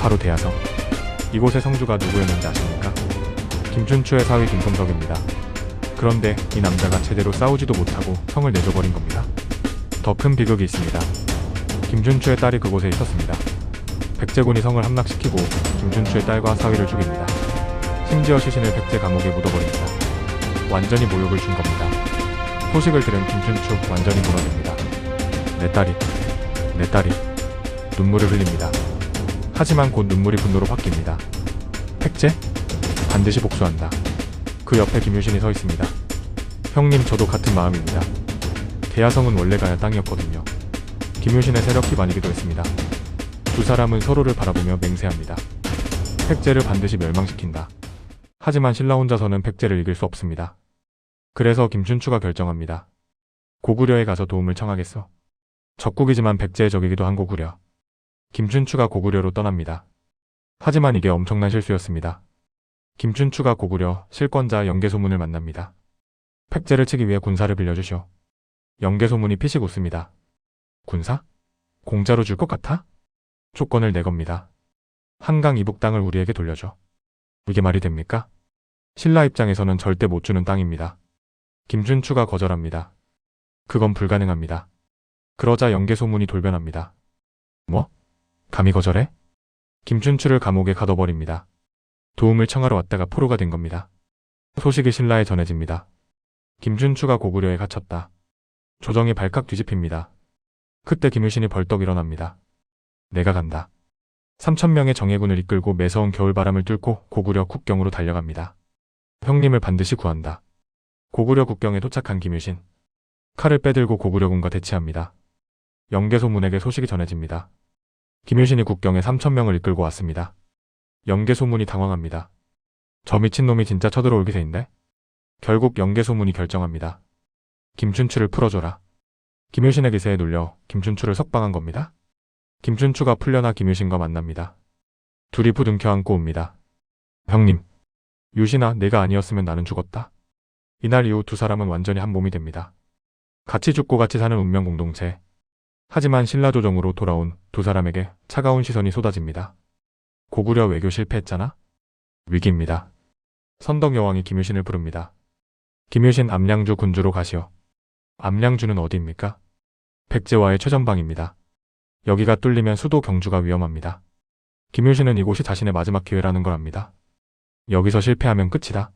바로 대야성. 이곳의 성주가 누구였는지 아십니까? 김춘추의 사위 김범석입니다. 그런데 이 남자가 제대로 싸우지도 못하고 성을 내줘버린 겁니다. 더 큰 비극이 있습니다. 김춘추의 딸이 그곳에 있었습니다. 백제군이 성을 함락시키고 김춘추의 딸과 사위를 죽입니다. 심지어 시신을 백제 감옥에 묻어버립니다. 완전히 모욕을 준 겁니다. 소식을 들은 김춘추 완전히 무너집니다. 내 딸이, 내 딸이 눈물을 흘립니다. 하지만 곧 눈물이 분노로 바뀝니다. 백제? 반드시 복수한다. 그 옆에 김유신이 서 있습니다. 형님 저도 같은 마음입니다. 대야성은 원래 가야 땅이었거든요. 김유신의 세력 기반이기도 했습니다. 두 사람은 서로를 바라보며 맹세합니다. 백제를 반드시 멸망시킨다. 하지만 신라 혼자서는 백제를 이길 수 없습니다. 그래서 김춘추가 결정합니다. 고구려에 가서 도움을 청하겠어. 적국이지만 백제의 적이기도 한 고구려. 김춘추가 고구려로 떠납니다. 하지만 이게 엄청난 실수였습니다. 김춘추가 고구려 실권자 영계소문을 만납니다. 팩제를 치기 위해 군사를 빌려주시오. 영계소문이 피식 웃습니다. 군사? 공짜로 줄 것 같아? 조건을 내겁니다. 한강 이북 땅을 우리에게 돌려줘. 이게 말이 됩니까? 신라 입장에서는 절대 못 주는 땅입니다. 김춘추가 거절합니다. 그건 불가능합니다. 그러자 영계소문이 돌변합니다. 뭐? 감히 거절해? 김춘추를 감옥에 가둬버립니다. 도움을 청하러 왔다가 포로가 된 겁니다. 소식이 신라에 전해집니다. 김춘추가 고구려에 갇혔다. 조정이 발칵 뒤집힙니다. 그때 김유신이 벌떡 일어납니다. 내가 간다. 3천명의 정예군을 이끌고 매서운 겨울바람을 뚫고 고구려 국경으로 달려갑니다. 형님을 반드시 구한다. 고구려 국경에 도착한 김유신. 칼을 빼들고 고구려군과 대치합니다. 영계소문에게 소식이 전해집니다. 김유신이 국경에 3천명을 이끌고 왔습니다. 영계소문이 당황합니다. 저 미친놈이 진짜 쳐들어올 기세인데? 결국 영계소문이 결정합니다. 김춘추를 풀어줘라. 김유신의 기세에 눌려 김춘추를 석방한 겁니다. 김춘추가 풀려나 김유신과 만납니다. 둘이 부둥켜 안고 옵니다. 형님, 유신아 내가 아니었으면 나는 죽었다. 이날 이후 두 사람은 완전히 한 몸이 됩니다. 같이 죽고 같이 사는 운명 공동체. 하지만 신라 조정으로 돌아온 두 사람에게 차가운 시선이 쏟아집니다. 고구려 외교 실패했잖아? 위기입니다. 선덕 여왕이 김유신을 부릅니다. 김유신 암량주 군주로 가시오. 암량주는 어디입니까? 백제와의 최전방입니다. 여기가 뚫리면 수도 경주가 위험합니다. 김유신은 이곳이 자신의 마지막 기회라는 걸 압니다. 여기서 실패하면 끝이다.